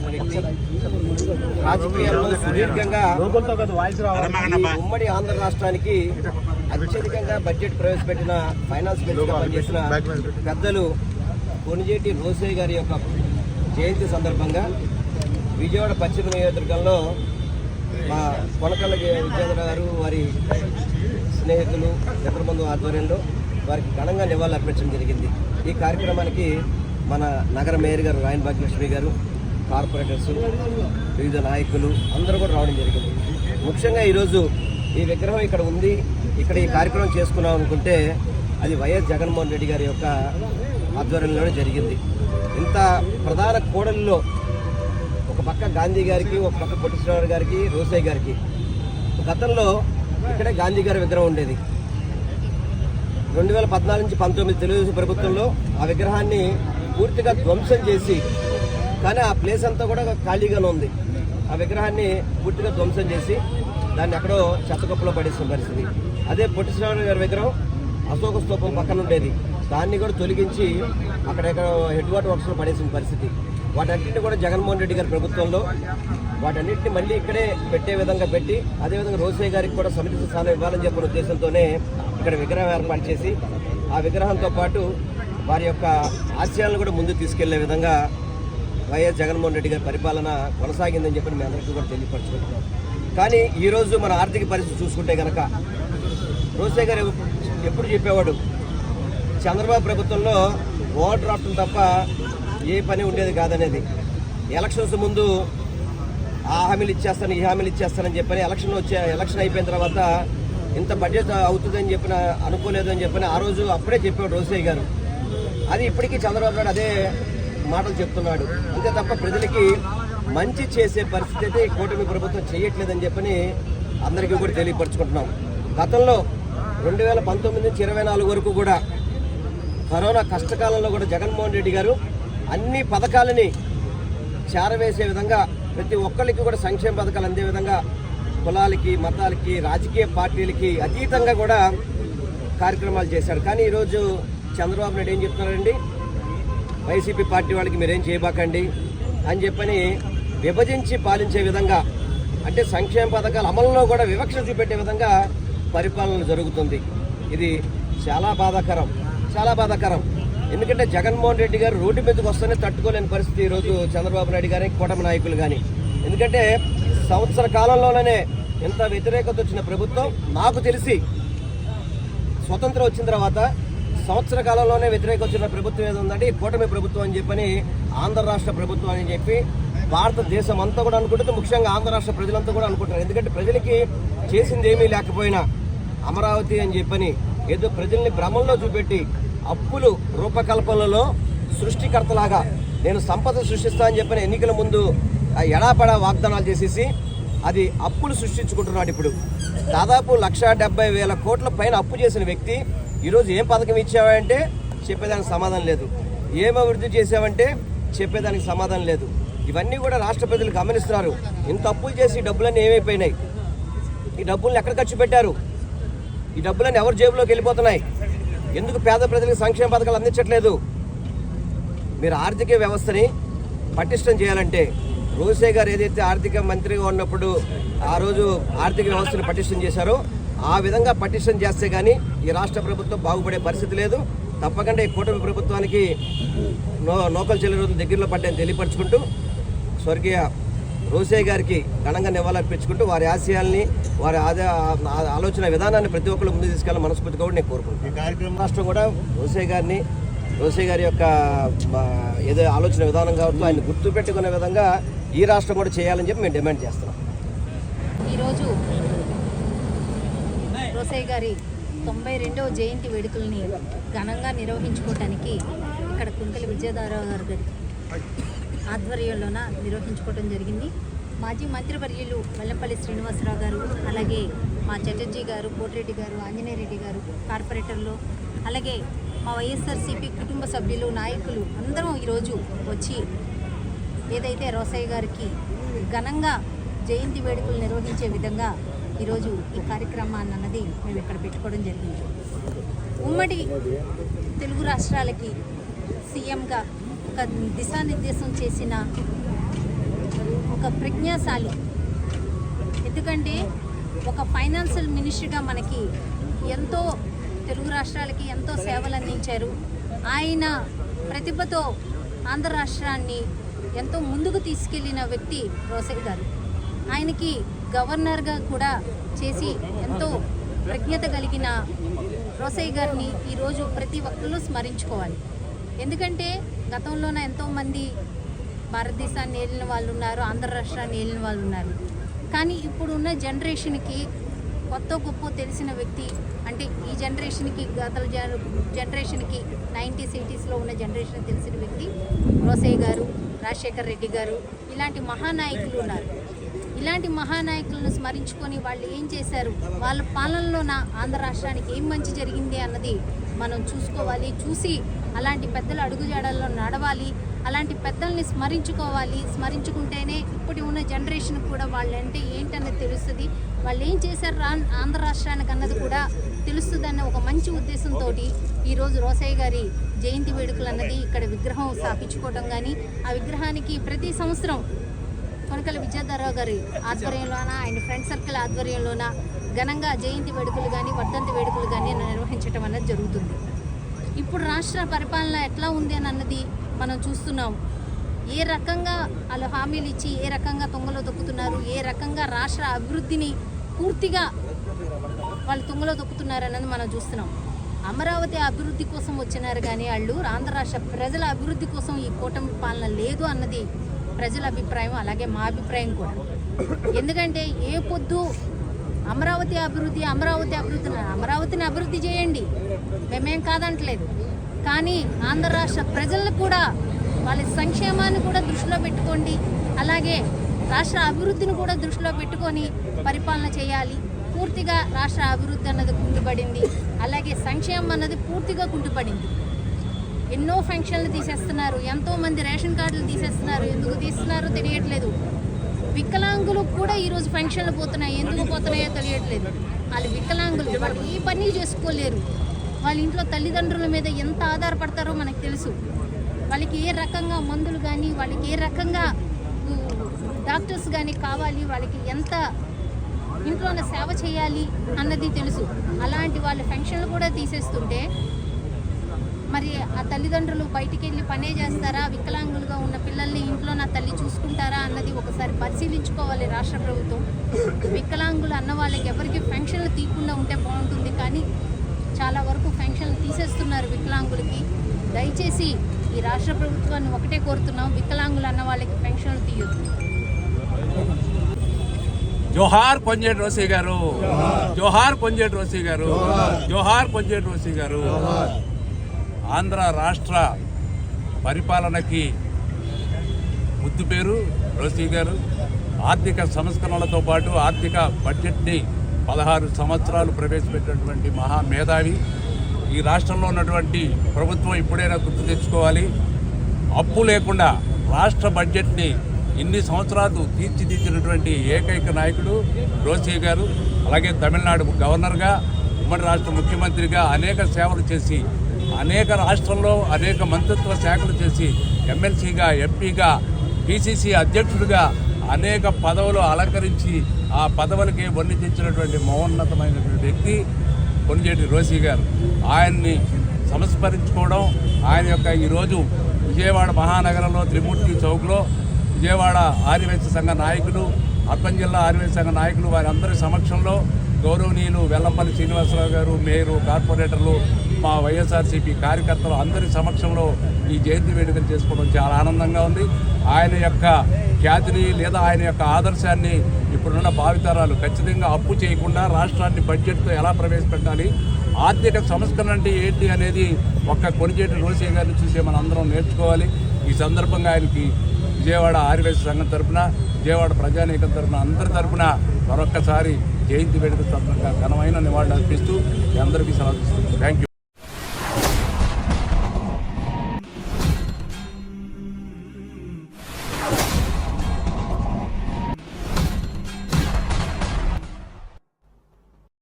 పనిచేసిన వ్యక్తి రాజకీయాల్లో సుదీర్ఘంగా ఉమ్మడి ఆంధ్ర రాష్ట్రానికి అత్యధికంగా బడ్జెట్ ప్రవేశపెట్టిన ఫైనాన్స్ మినిస్టర్ పనిచేసిన పెద్దలు కొనిజేటి రోసయ్య గారి యొక్క జయంతి సందర్భంగా విజయవాడ పశ్చిమ నియోజకవర్గంలో మా కొనకళ్ళ విజయేంద్ర గారు వారి స్నేహితులు మిత్రబంధు ఆధ్వర్యంలో వారికి ఘనంగా నివాళులు అర్పించడం జరిగింది. ఈ కార్యక్రమానికి మన నగర మేయర్ గారు రాయన్ భాగ్యలక్ష్మి గారు కార్పొరేటర్స్ వివిధ నాయకులు అందరూ కూడా రావడం జరిగింది. ముఖ్యంగా ఈరోజు ఈ విగ్రహం ఇక్కడ ఉంది. ఇక్కడ ఈ కార్యక్రమం చేసుకున్నాం అనుకుంటే అది వైఎస్ జగన్మోహన్ రెడ్డి గారి యొక్క ఆధ్వర్యంలోనే జరిగింది. ఇంత ప్రధాన కోడల్లో ఒక పక్క గాంధీ గారికి ఒక పక్క పొట్టిశ్వర గారికి రోసయ్య గారికి. గతంలో ఇక్కడే గాంధీ గారి విగ్రహం ఉండేది. రెండు వేల పద్నాలుగు నుంచి పంతొమ్మిది తెలుగుదేశం ప్రభుత్వంలో ఆ విగ్రహాన్ని పూర్తిగా ధ్వంసం చేసి కానీ ఆ ప్లేస్ అంతా కూడా ఖాళీగానే ఉంది. ఆ విగ్రహాన్ని పూర్తిగా ధ్వంసం చేసి దాన్ని ఎక్కడో చెత్తగొప్పలో పడేసిన పరిస్థితి. అదే పొట్టి శ్రీరాములు గారి విగ్రహం అశోక స్తూపం పక్కన ఉండేది. దాన్ని కూడా తొలగించి అక్కడెక్కడ హెడ్ వాటర్ వర్క్స్లో పడేసిన పరిస్థితి. వాటన్నింటినీ కూడా జగన్మోహన్ రెడ్డి గారి ప్రభుత్వంలో వాటన్నింటినీ మళ్ళీ ఇక్కడే పెట్టే విధంగా పెట్టి అదేవిధంగా రోసయ్య గారికి కూడా సమితి స్థానం ఇవ్వాలని చెప్పిన ఉద్దేశంతోనే ఇక్కడ విగ్రహం ఏర్పాటు చేసి ఆ విగ్రహంతో పాటు వారి యొక్క ఆశయాలను కూడా ముందుకు తీసుకెళ్ళే విధంగా వైఎస్ జగన్మోహన్ రెడ్డి గారి పరిపాలన కొనసాగిందని చెప్పి మీ అందరికీ కూడా తెలియపరచుకుంటున్నాం. కానీ ఈరోజు మన ఆర్థిక పరిస్థితి చూసుకుంటే కనుక రోసే గారు ఎప్పుడు చెప్పేవాడు? చంద్రబాబు ప్రభుత్వంలో ఓవర్ డ్రాఫ్ట్ తప్ప ఏ పని ఉండేది కాదనేది. ఎలక్షన్స్ ముందు ఆ హామీలు ఇచ్చేస్తాను ఈ హామీలు ఇచ్చేస్తానని చెప్పని ఎలక్షన్ వచ్చే ఎలక్షన్ అయిపోయిన తర్వాత ఇంత బడ్జెట్ అవుతుందని చెప్పిన అనుకోలేదు అని చెప్పిన ఆ రోజు అప్పుడే చెప్పాడు రోసయ్య గారు. అది ఇప్పటికీ చంద్రబాబు నాయుడు అదే మాటలు చెప్తున్నాడు. అంతే తప్ప ప్రజలకి మంచి చేసే పరిస్థితి అయితే ఈ కూటమి ప్రభుత్వం చేయట్లేదని చెప్పని అందరికీ కూడా తెలియపరచుకుంటున్నాం. గతంలో రెండు వేల పంతొమ్మిది నుంచి ఇరవై నాలుగు వరకు కూడా కరోనా కష్టకాలంలో కూడా జగన్మోహన్ రెడ్డి గారు అన్ని పథకాలని చేరవేసే విధంగా ప్రతి ఒక్కరికి కూడా సంక్షేమ పథకాలు అందే విధంగా కులాలకి మతాలకి రాజకీయ పార్టీలకి అతీతంగా కూడా కార్యక్రమాలు చేశాడు. కానీ ఈరోజు చంద్రబాబు నాయుడు ఏం చెప్తున్నారండి వైసీపీ పార్టీ వాళ్ళకి మీరేం చేయబాకండి అని చెప్పని విభజించి పాలించే విధంగా అంటే సంక్షేమ పథకాల అమలులో కూడా వివక్ష చూపెట్టే విధంగా పరిపాలన జరుగుతుంది. ఇది చాలా బాధాకరం చాలా బాధాకరం. ఎందుకంటే జగన్మోహన్ రెడ్డి గారు రోడ్డు మీదకి వస్తేనే తట్టుకోలేని పరిస్థితి ఈరోజు చంద్రబాబు నాయుడు గారి కూటమి నాయకులు కానీ ఎందుకంటే సంవత్సర కాలంలోనే ఇంత వ్యతిరేకత వచ్చిన ప్రభుత్వం నాకు తెలిసి స్వతంత్రం వచ్చిన తర్వాత సంవత్సర కాలంలోనే వ్యతిరేక వచ్చిన ప్రభుత్వం ఏదో ఉందంటే ఈ కూటమి ప్రభుత్వం అని చెప్పని ఆంధ్ర రాష్ట్ర ప్రభుత్వం అని చెప్పి భారతదేశం అంతా కూడా అనుకుంటుంది. ముఖ్యంగా ఆంధ్ర రాష్ట్ర ప్రజలంతా కూడా అనుకుంటారు. ఎందుకంటే ప్రజలకి చేసింది ఏమీ లేకపోయినా అమరావతి అని చెప్పని ఏదో ప్రజల్ని భ్రమంలో చూపెట్టి అప్పులు రూపకల్పనలో సృష్టికర్తలాగా నేను సంపద సృష్టిస్తా అని చెప్పిన ఎన్నికల ముందు ఎడాపడా వాగ్దానాలు చేసేసి అది అప్పులు సృష్టించుకుంటున్నాడు ఇప్పుడు. దాదాపు లక్ష డెబ్బై వేల కోట్ల పైన అప్పు చేసిన వ్యక్తి ఈరోజు ఏం పథకం ఇచ్చావంటే చెప్పేదానికి సమాధానం లేదు. ఏం అభివృద్ధి చేసావంటే చెప్పేదానికి సమాధానం లేదు. ఇవన్నీ కూడా రాష్ట్ర ప్రజలు గమనిస్తున్నారు. ఇంత అప్పులు చేసి ఈ డబ్బులన్నీ ఏమైపోయినాయి? ఈ డబ్బుల్ని ఎక్కడ ఖర్చు పెట్టారు? ఈ డబ్బులన్నీ ఎవరి జేబులోకి వెళ్ళిపోతున్నాయి? ఎందుకు పేద ప్రజలకు సంక్షేమ పథకాలు అందించట్లేదు? మీరు ఆర్థిక వ్యవస్థని పటిష్టం చేయాలంటే రోసే గారు ఏదైతే ఆర్థిక మంత్రిగా ఉన్నప్పుడు ఆ రోజు ఆర్థిక వ్యవస్థను పటిష్టం చేశారో ఆ విధంగా పటిష్టం చేస్తే కానీ ఈ రాష్ట్ర ప్రభుత్వం బాగుపడే పరిస్థితి లేదు. తప్పకుండా ఈ కూటమి ప్రభుత్వానికి నో నోకలు చెల్లి రోజు దగ్గరలో పడ్డాయని తెలియపరచుకుంటూ స్వర్గీయ రోసే గారికి ఘనంగా నివాళులర్పించుకుంటూ వారి ఆశయాల్ని వారి ఆలోచన విధానాన్ని ప్రతి ఒక్కరు ముందు తీసుకెళ్ళాలని మనస్ఫూర్తిగా కూడా నేను కోరుకుంటున్నాను. ఈ కార్యక్రమం రాష్ట్రం కూడా రోసే గారిని రోసే గారి యొక్క ఏదో ఆలోచన విధానం కావచ్చు ఆయన గుర్తు పెట్టుకునే విధంగా ఈ రాష్ట్రం కూడా చేయాలని చెప్పి మేము డిమాండ్ చేస్తున్నాం. ఈరోజు రోసయ్య గారి తొంభై రెండవ జయంతి వేడుకల్ని ఘనంగా నిర్వహించుకోవటానికి ఇక్కడ కుంకలి విజయదారావు గారు గారి ఆధ్వర్యంలోన నిర్వహించుకోవడం జరిగింది. మాజీ మంత్రివర్యులు వెల్లంపల్లి శ్రీనివాసరావు గారు అలాగే మా చటర్జీ గారు కోటిరెడ్డి గారు ఆంజనేయరెడ్డి గారు కార్పొరేటర్లు అలాగే మా వైఎస్ఆర్సీపీ కుటుంబ సభ్యులు నాయకులు అందరం ఈరోజు వచ్చి ఏదైతే రోసయ్య గారికి ఘనంగా జయంతి వేడుకలు నిర్వహించే విధంగా ఈరోజు ఈ కార్యక్రమాన్ని అన్నది మేము ఇక్కడ పెట్టుకోవడం జరిగింది. ఉమ్మడి తెలుగు రాష్ట్రాలకి సీఎంగా ఒక దిశానిర్దేశం చేసిన ఒక ప్రజ్ఞాశాలి. ఎందుకంటే ఒక ఫైనాన్షియల్ మినిస్టర్గా మనకి ఎంతో తెలుగు రాష్ట్రాలకి ఎంతో సేవలు అందించారు. ఆయన ప్రతిభతో ఆంధ్ర రాష్ట్రాన్ని ఎంతో ముందుకు తీసుకెళ్ళిన వ్యక్తి రోసయ్య గారు. ఆయనకి గవర్నర్గా కూడా చేసి ఎంతో ప్రజ్ఞత కలిగిన రోసయ్య గారిని ఈరోజు ప్రతి ఒక్కరూ స్మరించుకోవాలి. ఎందుకంటే గతంలోన ఎంతోమంది భారతదేశాన్ని ఏలిన వాళ్ళు ఉన్నారు ఆంధ్ర రాష్ట్రాన్ని ఏలిన వాళ్ళు ఉన్నారు. కానీ ఇప్పుడున్న జనరేషన్కి కొత్త గొప్ప తెలిసిన వ్యక్తి అంటే ఈ జనరేషన్కి గత జన- జనరేషన్కి నైంటీస్ ఎయిటీస్లో ఉన్న జనరేషన్ తెలిసిన వ్యక్తి రోసయ్య గారు రాజశేఖర్ రెడ్డి గారు ఇలాంటి మహానాయకులు ఉన్నారు. ఇలాంటి మహానాయకులను స్మరించుకొని వాళ్ళు ఏం చేశారు? వాళ్ళ పాలనలోన ఆంధ్ర రాష్ట్రానికి ఏం మంచి జరిగింది అన్నది మనం చూసుకోవాలి. చూసి అలాంటి పెద్దల అడుగుజాడల్లో నడవాలి. అలాంటి పెద్దల్ని స్మరించుకోవాలి. స్మరించుకుంటేనే ఇప్పటి ఉన్న జనరేషన్ కూడా వాళ్ళంటే ఏంటన్నది తెలుస్తుంది. వాళ్ళు ఏం చేశారు రా ఆంధ్ర రాష్ట్రానికి అన్నది కూడా తెలుస్తుందన్న ఒక మంచి ఉద్దేశంతో ఈరోజు రోసయ్య గారి జయంతి వేడుకలు అన్నది ఇక్కడ విగ్రహం స్థాపించుకోవడం కానీ ఆ విగ్రహానికి ప్రతి సంవత్సరం కొనకల విద్యాధరరావు గారి ఆధ్వర్యంలోన ఆయన ఫ్రెండ్ సర్కిల్ ఆధ్వర్యంలోన ఘనంగా జయంతి వేడుకలు కానీ వర్ధంతి వేడుకలు కానీ నిర్వహించడం అనేది జరుగుతుంది. ఇప్పుడు రాష్ట్ర పరిపాలన ఎట్లా ఉంది అని అన్నది మనం చూస్తున్నాం. ఏ రకంగా వాళ్ళు హామీలు ఇచ్చి ఏ రకంగా తొంగలో తొక్కుతున్నారు ఏ రకంగా రాష్ట్ర అభివృద్ధిని పూర్తిగా వాళ్ళు తొంగలో తొక్కుతున్నారు అన్నది మనం చూస్తున్నాం. అమరావతి అభివృద్ధి కోసం వచ్చినారు కానీ వాళ్ళు ఆంధ్ర రాష్ట్ర ప్రజల అభివృద్ధి కోసం ఈ కూటమి పాలన లేదు అన్నది ప్రజల అభిప్రాయం అలాగే మా అభిప్రాయం కూడా. ఎందుకంటే ఏ పొద్దు అమరావతి అభివృద్ధి అమరావతి అభివృద్ధి అమరావతిని అభివృద్ధి చేయండి. మేమేం కాదంటలేదు. కానీ ఆంధ్ర రాష్ట్ర ప్రజలను కూడా వాళ్ళ సంక్షేమాన్ని కూడా దృష్టిలో పెట్టుకోండి. అలాగే రాష్ట్ర అభివృద్ధిని కూడా దృష్టిలో పెట్టుకొని పరిపాలన చేయాలి. పూర్తిగా రాష్ట్ర అభివృద్ధి అన్నది కుంటుపడింది. అలాగే సంక్షేమం అన్నది పూర్తిగా కుంటుపడింది. ఎన్నో ఫంక్షన్లు తీసేస్తున్నారు ఎంతోమంది రేషన్ కార్డులు తీసేస్తున్నారు ఎందుకు తీస్తున్నారో తెలియట్లేదు. వికలాంగులు కూడా ఈరోజు ఫంక్షన్లు పోతున్నాయి ఎందుకు పోతున్నాయో తెలియట్లేదు. వాళ్ళు వికలాంగులు వాళ్ళు ఏ పని చేసుకోలేరు. వాళ్ళ ఇంట్లో తల్లిదండ్రుల మీద ఎంత ఆధారపడతారో మనకు తెలుసు. వాళ్ళకి ఏ రకంగా మందులు కానీ వాళ్ళకి ఏ రకంగా డాక్టర్స్ కానీ కావాలి వాళ్ళకి ఎంత ఇంట్లోనే సేవ చేయాలి అన్నది తెలుసు. అలాంటి వాళ్ళ ఫంక్షన్లు కూడా తీసేస్తుంటే మరి ఆ తల్లిదండ్రులు బయటికి వెళ్ళి పనే చేస్తారా? వికలాంగులుగా ఉన్న పిల్లల్ని ఇంట్లో నా తల్లి చూసుకుంటారా అన్నది ఒకసారి పరిశీలించుకోవాలి రాష్ట్ర ప్రభుత్వం. వికలాంగులు అన్న వాళ్ళకి ఎవరికి ఫెన్షన్లు తీయకుండా ఉంటే బాగుంటుంది కానీ చాలా వరకు ఫెన్షన్లు తీసేస్తున్నారు వికలాంగులకి. దయచేసి ఈ రాష్ట్ర ప్రభుత్వాన్ని ఒకటే కోరుతున్నాం వికలాంగులు అన్న వాళ్ళకి ఫంక్షన్లు తీయొద్దు. జోహార్ కొంజేటి రోసీ గారు. జోహార్ కొంజేటి రోసీ గారు. జోహార్ కొంజేటి రోసీ గారు. ఆంధ్ర రాష్ట్ర పరిపాలనకి ముద్దు పేరు రోసీ గారు. ఆర్థిక సంస్కరణలతో పాటు ఆర్థిక బడ్జెట్ని పదహారు సంవత్సరాలు ప్రవేశపెట్టినటువంటి మహా మేధావి. ఈ రాష్ట్రంలో ఉన్నటువంటి ప్రభుత్వం ఇప్పుడైనా గుర్తు తెచ్చుకోవాలి. అప్పు లేకుండా రాష్ట్ర బడ్జెట్ని ఇన్ని సంవత్సరాలు తీర్చిదిద్దినటువంటి ఏకైక నాయకుడు రోసీ గారు అలాగే తమిళనాడు గవర్నర్గా ఉమ్మడి రాష్ట్ర ముఖ్యమంత్రిగా అనేక సేవలు చేసి అనేక రాష్ట్రంలో అనేక మంత్రిత్వ శాఖలు చేసి ఎమ్మెల్సీగా ఎంపీగా పిసిసి అధ్యక్షుడిగా అనేక పదవులు అలంకరించి ఆ పదవులకి వర్ణించినటువంటి తెచ్చినటువంటి మహోన్నతమైనటువంటి వ్యక్తి కొనిజేటి రోసి గారు. ఆయన్ని సంస్మరించుకోవడం ఆయన యొక్క ఈరోజు విజయవాడ మహానగరంలో త్రిమూర్తి చౌక్లో విజయవాడ ఆర్యవైశ్య సంఘ నాయకులు అర్బన్ జిల్లా ఆర్యవైశ్య సంఘ నాయకులు వారి అందరి సమక్షంలో గౌరవనీయులు వెల్లంపల్లి శ్రీనివాసరావు గారు మేయరు కార్పొరేటర్లు మా వైఎస్ఆర్సీపీ కార్యకర్తలు అందరి సమక్షంలో ఈ జయంతి వేడుకలు చేసుకోవడం చాలా ఆనందంగా ఉంది. ఆయన యొక్క ఖ్యాతిని లేదా ఆయన యొక్క ఆదర్శాన్ని ఇప్పుడున్న భావితరాలు ఖచ్చితంగా అప్పు చేయకుండా రాష్ట్రాన్ని బడ్జెట్తో ఎలా ప్రవేశపెట్టాలి ఆర్థిక సంస్కరణ అంటే ఏంటి అనేది ఒక్క కొనిచేటి రోసే గారిని చూసే మనం అందరం నేర్చుకోవాలి. ఈ సందర్భంగా ఆయనకి విజయవాడ ఆర్యవేశ సంఘం తరపున విజయవాడ ప్రజానీకం తరపున అందరి తరపున మరొక్కసారి జయంతి వేడుక సందర్భంగా ఘనమైన నివాళులు అర్పిస్తూ అందరికీ సెలవు థ్యాంక్ యూ